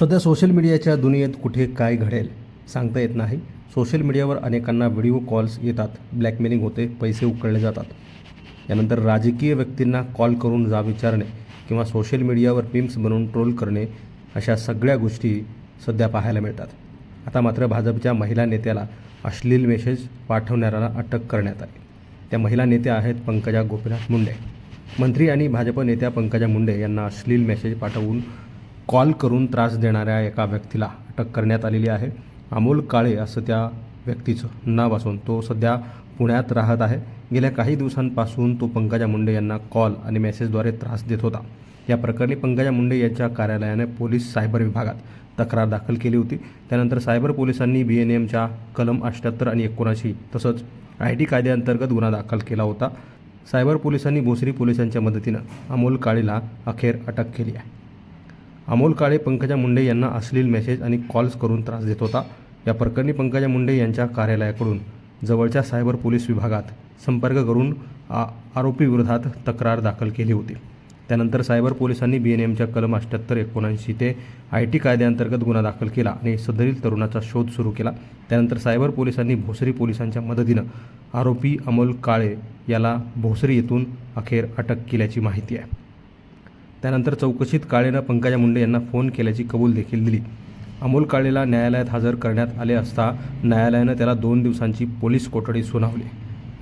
सध्या सोशल मीडियाच्या दुनियेत कुठे काय घडेल सांगता येत नाही. सोशल मीडियावर अनेकांना व्हिडिओ कॉल्स येतात. ब्लॅकमेलिंग होते पैसे उकळले जातात. यानंतर राजकीय व्यक्तींना कॉल करून जा विचारणे किंवा सोशल मीडियावर मीम्स बनवून ट्रोल करणे अशा सगळ्या गोष्टी सध्या पाहायला मिळतात. आता मात्र भाजपच्या महिला नेत्याला अश्लील मेसेज पाठवणाऱ्याला अटक करण्यात आली. त्या महिला नेत्या आहेत पंकजा गोपीनाथ मुंडे. मंत्री आणि भाजप नेत्या पंकजा मुंडे यांना अश्लील मेसेज पाठवून कॉल करून त्रास देणाऱ्या एका व्यक्तीला अटक करण्यात आलेली आहे. अमोल काळे असं त्या व्यक्तीचं नाव असून तो सध्या पुण्यात राहत आहे. गेल्या काही दिवसांपासून तो पंकजा मुंडे यांना कॉल आणि मेसेजद्वारे त्रास देत होता. या प्रकरणी पंकजा मुंडे यांच्या कार्यालयाने पोलीस सायबर विभागात तक्रार दाखल केली होती. त्यानंतर सायबर पोलिसांनी बी एन एमच्या कलम अठ्ठ्याहत्तर आणि एकोणऐंशी तसंच आय टी कायद्याअंतर्गत गुन्हा दाखल केला होता. सायबर पोलिसांनी भोसरी पोलिसांच्या मदतीनं अमोल काळेला अखेर अटक केली आहे. अमोल काळे पंकजा मुंडे यांना अश्लील मेसेज आणि कॉल्स करून त्रास देत होता. या प्रकरणी पंकजा मुंडे यांच्या कार्यालयाकडून जवळच्या सायबर पोलीस विभागात संपर्क करून आ आरोपीविरोधात तक्रार दाखल केली होती. त्यानंतर सायबर पोलिसांनी बी एन एमच्या कलम अठ्ठ्याहत्तर एकोणऐंशी ते आय टी कायद्याअंतर्गत गुन्हा दाखल केला आणि सदरील तरुणाचा शोध सुरू केला. त्यानंतर सायबर पोलिसांनी भोसरी पोलिसांच्या मदतीनं आरोपी अमोल काळे याला भोसरी येथून अखेर अटक केल्याची माहिती आहे. त्यानंतर चौकशीत काळेनं पंकजा मुंडे यांना फोन केल्याची कबूल देखील दिली. अमोल काळेला न्यायालयात हजर करण्यात आले असता न्यायालयानं त्याला दोन दिवसांची पोलीस कोठडी सुनावली.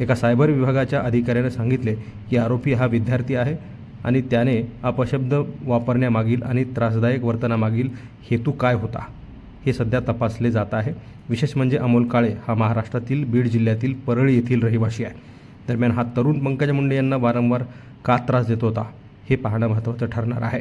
एका सायबर विभागाच्या अधिकाऱ्याने सांगितले की आरोपी हा विद्यार्थी आहे आणि त्याने अपशब्द वापरण्यामागील आणि त्रासदायक वर्तनामागील हेतू काय होता हे सध्या तपासले जात आहे. विशेष म्हणजे अमोल काळे हा महाराष्ट्रातील बीड जिल्ह्यातील परळी येथील रहिवासी आहे. दरम्यान हा तरुण पंकजा मुंडे यांना वारंवार का त्रास देत होता? हे पाहणं महत्त्वाचं ठरणार आहे.